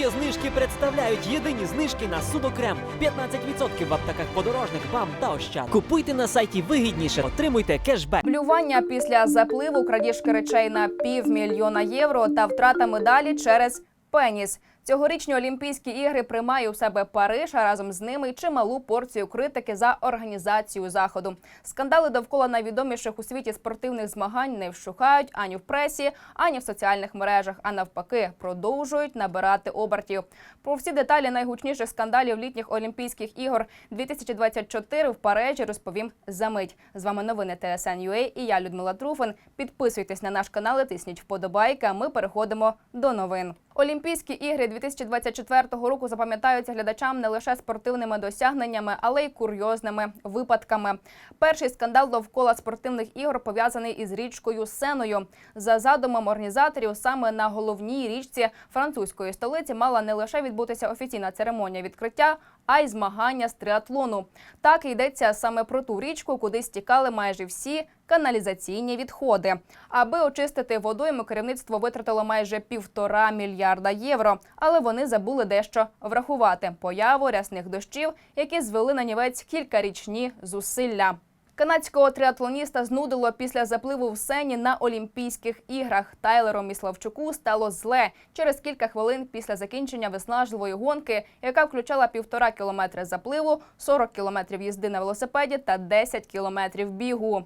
Є знижки представляють єдині знижки на судокрем. 15% в аптеках подорожник, вам та ощад. Купуйте на сайті вигідніше, отримуйте кешбек. Блювання після запливу, крадіжки речей на півмільйона євро та втрата медалі через пеніс. Цьогорічні Олімпійські ігри приймає у себе Париж, а разом з ними й чималу порцію критики за організацію заходу. Скандали довкола найвідоміших у світі спортивних змагань не вщухають ані в пресі, ані в соціальних мережах, а навпаки, продовжують набирати обертів. Про всі деталі найгучніших скандалів літніх Олімпійських ігор 2024 в Парижі розповім за мить. З вами новини ТСН.UA і я Людмила Труфин. Підписуйтесь на наш канал, і тисніть вподобайки. а Ми переходимо до новин. Олімпійські ігри 2024 року запам'ятаються глядачам не лише спортивними досягненнями, але й курйозними випадками. Перший скандал довкола спортивних ігор пов'язаний із річкою Сеною. За задумом організаторів, саме на головній річці французької столиці мала не лише відбутися офіційна церемонія відкриття, а й змагання з триатлону. Так йдеться саме про ту річку, куди стікали майже всі каналізаційні відходи. Аби очистити водойму, керівництво витратило майже півтора мільярда євро. Але вони забули дещо врахувати появу рясних дощів, які звели на нівець кількарічні зусилля. Канадського триатлоніста знудило після запливу в сені на Олімпійських іграх. Тайлеру Міславчуку стало зле через кілька хвилин після закінчення виснажливої гонки, яка включала півтора кілометри запливу, 40 кілометрів їзди на велосипеді та 10 кілометрів бігу.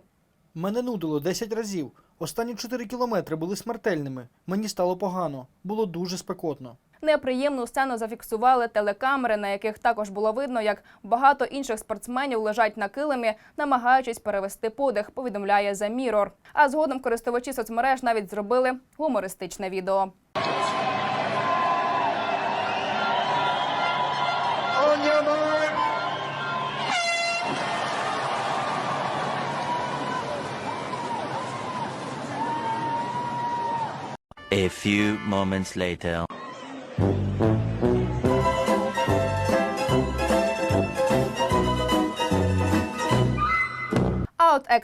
Мене нудило 10 разів. Останні 4 кілометри були смертельними. Мені стало погано. Було дуже спекотно. Неприємну сцену зафіксували телекамери, на яких також було видно, як багато інших спортсменів лежать на килимі, намагаючись перевести подих. Повідомляє The Mirror. А згодом користувачі соцмереж навіть зробили гумористичне відео. A few moments later.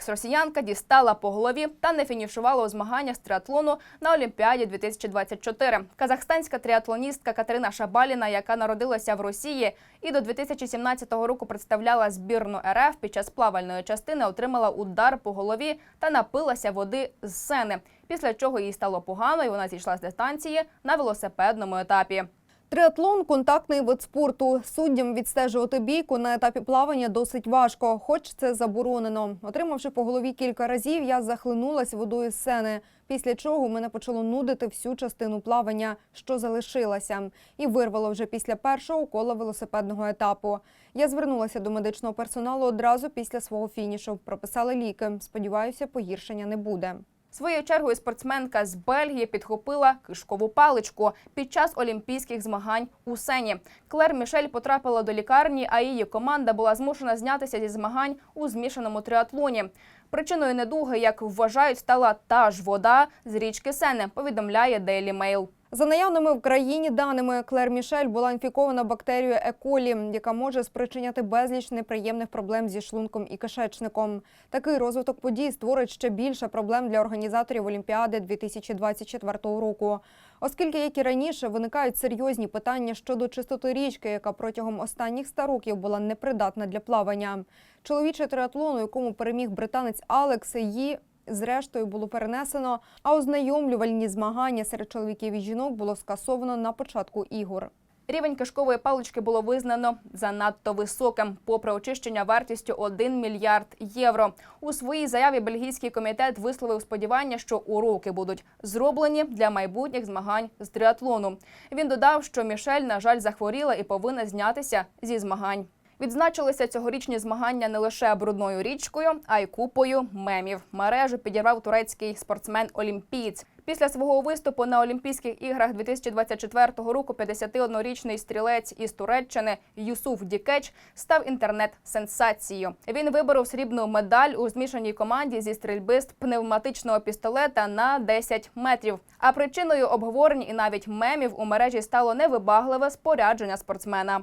Екс-росіянка дістала по голові та не фінішувала у змаганнях з триатлону на Олімпіаді 2024. Казахстанська триатлоністка Катерина Шабаліна, яка народилася в Росії і до 2017 року представляла збірну РФ під час плавальної частини, отримала удар по голові та напилася води з сени. Після чого їй стало погано, і вона зійшла з дистанції на велосипедному етапі. Триатлон контактний вид спорту. Суддям відстежувати бійку на етапі плавання досить важко, хоч це заборонено. Отримавши по голові кілька разів, я захлинулась водою з сени. Після чого мене почало нудити всю частину плавання, що залишилася, і вирвало вже після першого кола велосипедного етапу. Я звернулася до медичного персоналу одразу після свого фінішу. Прописали ліки. Сподіваюся, погіршення не буде. Своєю чергою спортсменка з Бельгії підхопила кишкову паличку під час олімпійських змагань у сені. Клер Мішель потрапила до лікарні, а її команда була змушена знятися зі змагань у змішаному триатлоні. Причиною недуги, як вважають, стала та ж вода з річки Сени. Повідомляє Daily Mail. За наявними в країні даними, Клер Мішель була інфікована бактерією Еколі, яка може спричиняти безліч неприємних проблем зі шлунком і кишечником. Такий розвиток подій створить ще більше проблем для організаторів Олімпіади 2024 року. Оскільки, як і раніше, виникають серйозні питання щодо чистоти річки, яка протягом останніх 100 років була непридатна для плавання. Чоловічий триатлон, у якому переміг британець Алекс, її зрештою було перенесено, а ознайомлювальні змагання серед чоловіків і жінок було скасовано на початку ігор. Рівень кишкової палички було визнано занадто високим, попри очищення вартістю 1 мільярд євро. У своїй заяві бельгійський комітет висловив сподівання, що уроки будуть зроблені для майбутніх змагань з триатлону. Він додав, що Мішель, на жаль, захворіла і повинна знятися зі змагань. Відзначилися цьогорічні змагання не лише брудною річкою, а й купою мемів. Мережу підірвав турецький спортсмен-олімпієць. Після свого виступу на Олімпійських іграх 2024 року 51-річний стрілець із Туреччини Юсуф Дікеч став інтернет-сенсацією. Він виборов срібну медаль у змішаній команді зі стрільби з пневматичного пістолета на 10 метрів. А причиною обговорень і навіть мемів у мережі стало невибагливе спорядження спортсмена.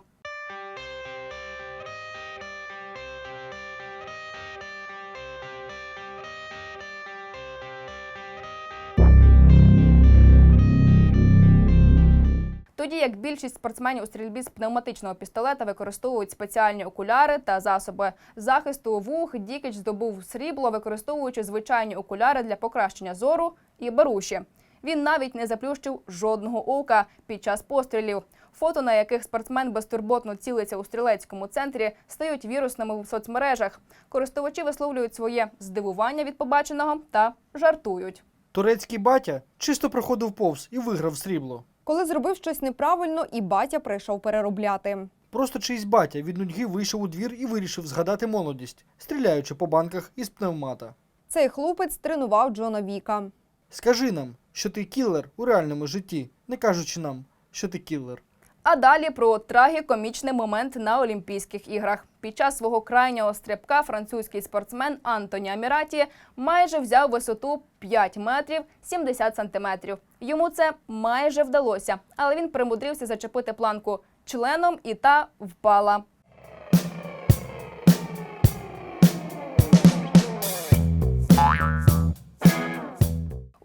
Тоді як більшість спортсменів у стрільбі з пневматичного пістолета використовують спеціальні окуляри та засоби захисту вух, Дікіч здобув срібло, використовуючи звичайні окуляри для покращення зору і беруші. Він навіть не заплющив жодного ока під час пострілів. Фото, на яких спортсмен безтурботно цілиться у стрілецькому центрі, стають вірусними в соцмережах. Користувачі висловлюють своє здивування від побаченого та жартують. Турецький батя чисто проходив повз і виграв срібло. Коли зробив щось неправильно, і батя прийшов переробляти. Просто чийсь батя від нудьги вийшов у двір і вирішив згадати молодість, стріляючи по банках із пневмата. Цей хлопець тренував Джона Віка. Скажи нам, що ти кілер у реальному житті, не кажучи нам, що ти кілер. А далі про трагікомічний момент на Олімпійських іграх. Під час свого крайнього стрибка французький спортсмен Антоні Аміраті майже взяв висоту 5 метрів 70 сантиметрів. Йому це майже вдалося, але він примудрився зачепити планку членом, і та впала.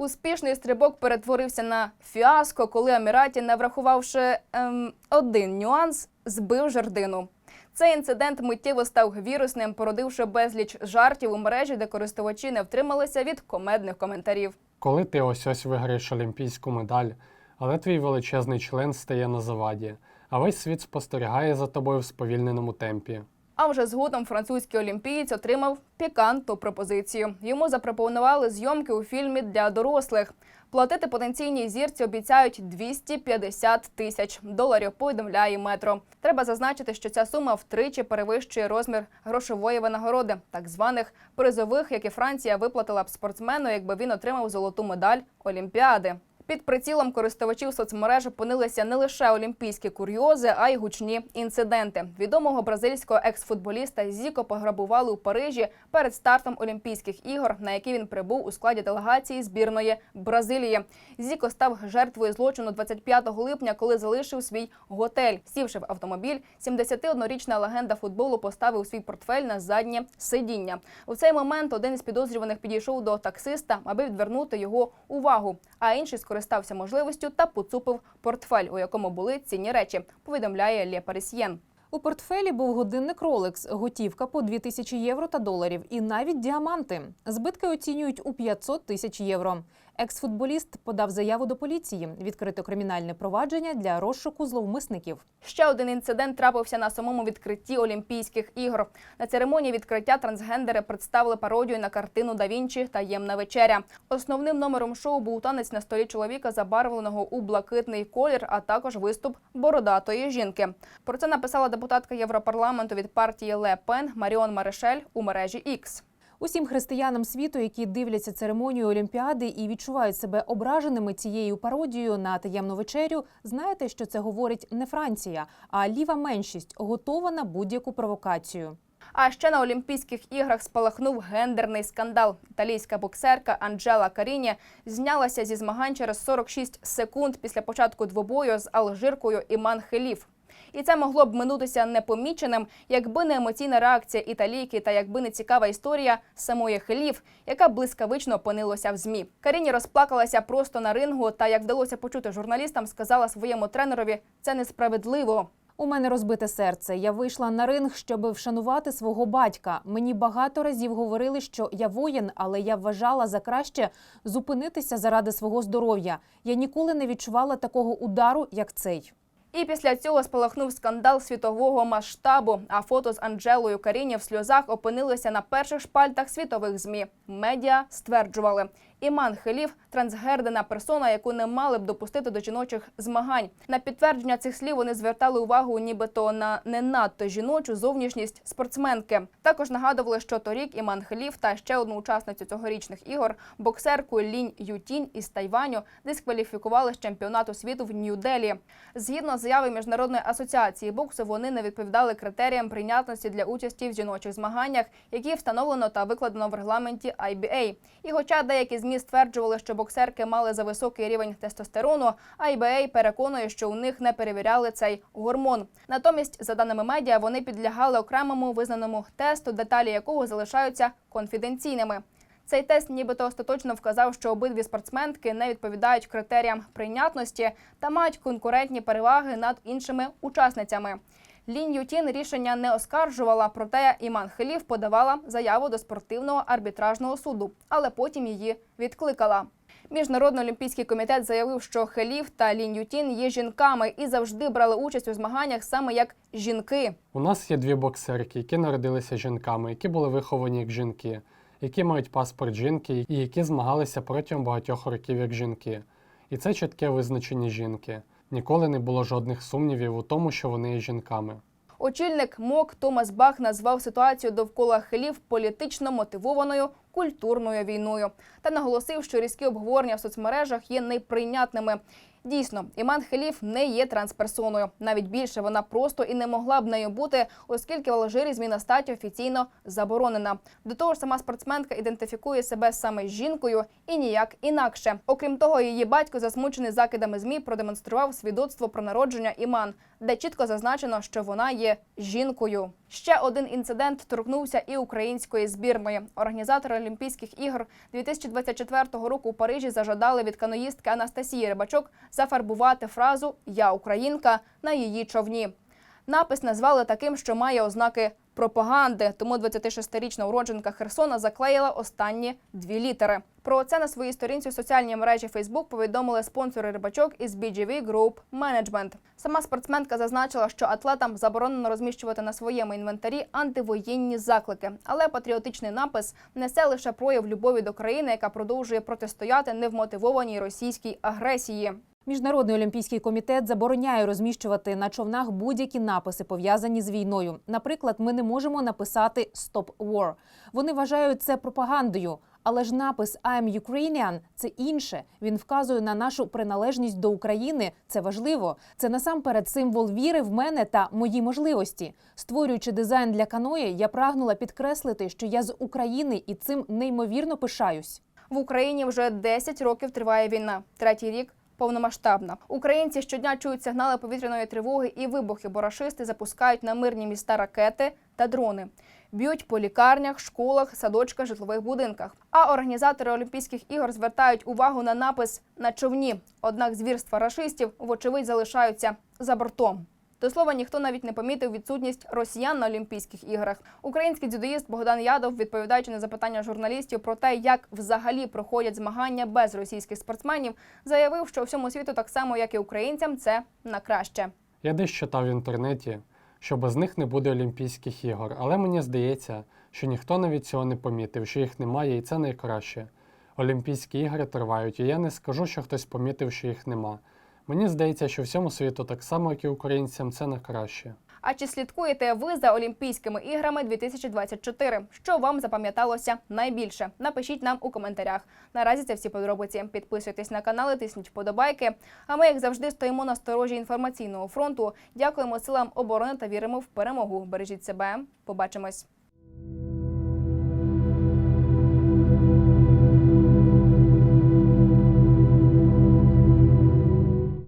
Успішний стрибок перетворився на фіаско, коли Аміраті, не врахувавши ем, один нюанс, збив жердину. Цей інцидент миттєво став вірусним, породивши безліч жартів у мережі, де користувачі не втрималися від комедних коментарів. Коли ти ось ось виграєш олімпійську медаль, але твій величезний член стає на заваді, а весь світ спостерігає за тобою в сповільненому темпі. А вже згодом французький олімпієць отримав пікантну пропозицію. Йому запропонували зйомки у фільмі для дорослих. Платити потенційній зірці обіцяють 250 тисяч доларів. Повідомляє метро. Треба зазначити, що ця сума втричі перевищує розмір грошової винагороди, так званих призових, які Франція виплатила б спортсмену, якби він отримав золоту медаль Олімпіади. Під прицілом користувачів соцмереж опинилися не лише олімпійські курйози, а й гучні інциденти. Відомого бразильського екс-футболіста Зіко пограбували у Парижі перед стартом Олімпійських ігор, на які він прибув у складі делегації збірної Бразилії. Зіко став жертвою злочину 25 липня, коли залишив свій готель. Сівши в автомобіль, 71-річна легенда футболу поставив свій портфель на заднє сидіння. У цей момент один із підозрюваних підійшов до таксиста, аби відвернути його увагу. А інший скористався можливістю та поцупив портфель, у якому були цінні речі. Повідомляє Лє Парисьєн. У портфелі був годинник Rolex, готівка по 2000 євро та доларів і навіть діаманти. Збитки оцінюють у 500 тисяч євро. Екс-футболіст подав заяву до поліції. Відкрито кримінальне провадження для розшуку зловмисників. Ще один інцидент трапився на самому відкритті Олімпійських ігор. На церемонії відкриття трансгендери представили пародію на картину Да Вінчі Таємна вечеря. Основним номером шоу був танець на столі чоловіка, забарвленого у блакитний колір, а також виступ бородатої жінки. Про це написала депутатка Європарламенту від партії Ле Пен Маріон Марешель у мережі X. Усім християнам світу, які дивляться церемонію Олімпіади і відчувають себе ображеними цією пародією на таємну вечерю, знаєте, що це говорить не Франція, а ліва меншість готова на будь-яку провокацію. А ще на Олімпійських іграх спалахнув гендерний скандал. Італійська боксерка Анджела Каріні знялася зі змагань через 46 секунд після початку двобою з алжиркою Іман Хеліф. І це могло б минутися непоміченим, якби не емоційна реакція італійки та якби не цікава історія самої Хеліф, яка блискавично опинилася в змі. Каріні розплакалася просто на рингу, та як вдалося почути журналістам, сказала своєму тренерові: це несправедливо. У мене розбите серце. Я вийшла на ринг, щоб вшанувати свого батька. Мені багато разів говорили, що я воїн, але я вважала за краще зупинитися заради свого здоров'я. Я ніколи не відчувала такого удару, як цей. І після цього спалахнув скандал світового масштабу. А фото з Анджелою Каріні в сльозах опинилися на перших шпальтах світових змі. Медіа стверджували, Іман Хелів трансгердена персона, яку не мали б допустити до жіночих змагань. На підтвердження цих слів вони звертали увагу, нібито на не надто жіночу зовнішність спортсменки. Також нагадували, що торік Іман Хелів та ще одну учасницю цьогорічних ігор, боксерку Лінь Ютінь із Тайваню, дискваліфікували з чемпіонату світу в Нью-Делі. Згідно з заяви міжнародної асоціації боксу, вони не відповідали критеріям прийнятності для участі в жіночих змаганнях, які встановлено та викладено в регламенті IBA. І хоча деякі змі стверджували, що боксерки мали за високий рівень тестостерону, А IBA переконує, що у них не перевіряли цей гормон. Натомість, за даними медіа, вони підлягали окремому визнаному тесту, деталі якого залишаються конфіденційними. Цей тест нібито остаточно вказав, що обидві спортсменки не відповідають критеріям прийнятності та мають конкурентні переваги над іншими учасницями. Лінь Ютін рішення не оскаржувала, проте Іман Хелів подавала заяву до спортивного арбітражного суду, але потім її відкликала. Міжнародний олімпійський комітет заявив, що Хелів та Лінь Ютін є жінками і завжди брали участь у змаганнях саме як жінки. У нас є дві боксерки, які народилися жінками, які були виховані як жінки, які мають паспорт жінки і які змагалися протягом багатьох років як жінки. І це чітке визначення жінки. Ніколи не було жодних сумнівів у тому, що вони є жінками. Очільник МОК Томас Бах назвав ситуацію довкола хилів політично мотивованою культурною війною та наголосив, що різкі обговорення в соцмережах є неприйнятними. Дійсно, Іман Хелів не є трансперсоною. Навіть більше вона просто і не могла б нею бути, оскільки в Алжирі зміна статі офіційно заборонена. До того ж, сама спортсменка ідентифікує себе саме жінкою і ніяк інакше. Окрім того, її батько, засмучений закидами змі, продемонстрував свідоцтво про народження Іман, де чітко зазначено, що вона є жінкою. Ще один інцидент торкнувся і української збірної. Організатори Олімпійських ігор 2024 року у Парижі зажадали від каноїстки Анастасії Рибачок зафарбувати фразу Я українка на її човні. Напис назвали таким, що має ознаки пропаганди. Тому 26-річна уродженка Херсона заклеїла останні дві літери. Про це на своїй сторінці у соціальній мережі Facebook повідомили спонсори рибачок із BGV Group Management. Сама спортсменка зазначила, що атлетам заборонено розміщувати на своєму інвентарі антивоєнні заклики, але патріотичний напис несе лише прояв любові до країни, яка продовжує протистояти невмотивованій російській агресії. Міжнародний олімпійський комітет забороняє розміщувати на човнах будь-які написи пов'язані з війною. Наприклад, ми не можемо написати «Stop War». Вони вважають це пропагандою. Але ж напис «I'm Ukrainian» – це інше. Він вказує на нашу приналежність до України. Це важливо. Це насамперед символ віри в мене та мої можливості. Створюючи дизайн для каної, я прагнула підкреслити, що я з України і цим неймовірно пишаюсь. В Україні вже 10 років триває війна. Третій рік повномасштабна. Українці щодня чують сигнали повітряної тривоги і вибухи, бо рашисти запускають на мирні міста ракети та дрони. Б'ють по лікарнях, школах, садочках, житлових будинках. А організатори Олімпійських ігор звертають увагу на напис на човні. Однак звірства рашистів, вочевидь, залишаються за бортом. До слова, ніхто навіть не помітив відсутність росіян на Олімпійських іграх. Український дзюдоїст Богдан Ядов, відповідаючи на запитання журналістів про те, як взагалі проходять змагання без російських спортсменів, заявив, що всьому світу так само, як і українцям, це на краще. Я десь читав в інтернеті, що без них не буде Олімпійських ігор, але мені здається, що ніхто навіть цього не помітив, що їх немає, і це найкраще. Олімпійські ігри тривають, і я не скажу, що хтось помітив, що їх нема. Мені здається, що всьому світу так само, як і українцям, це на краще. А чи слідкуєте ви за Олімпійськими іграми 2024? Що вам запам'яталося найбільше? Напишіть нам у коментарях. Наразі це всі подробиці. Підписуйтесь на канал, і тисніть вподобайки. А ми, як завжди, стоїмо на сторожі інформаційного фронту. Дякуємо силам оборони та віримо в перемогу. Бережіть себе. Побачимось.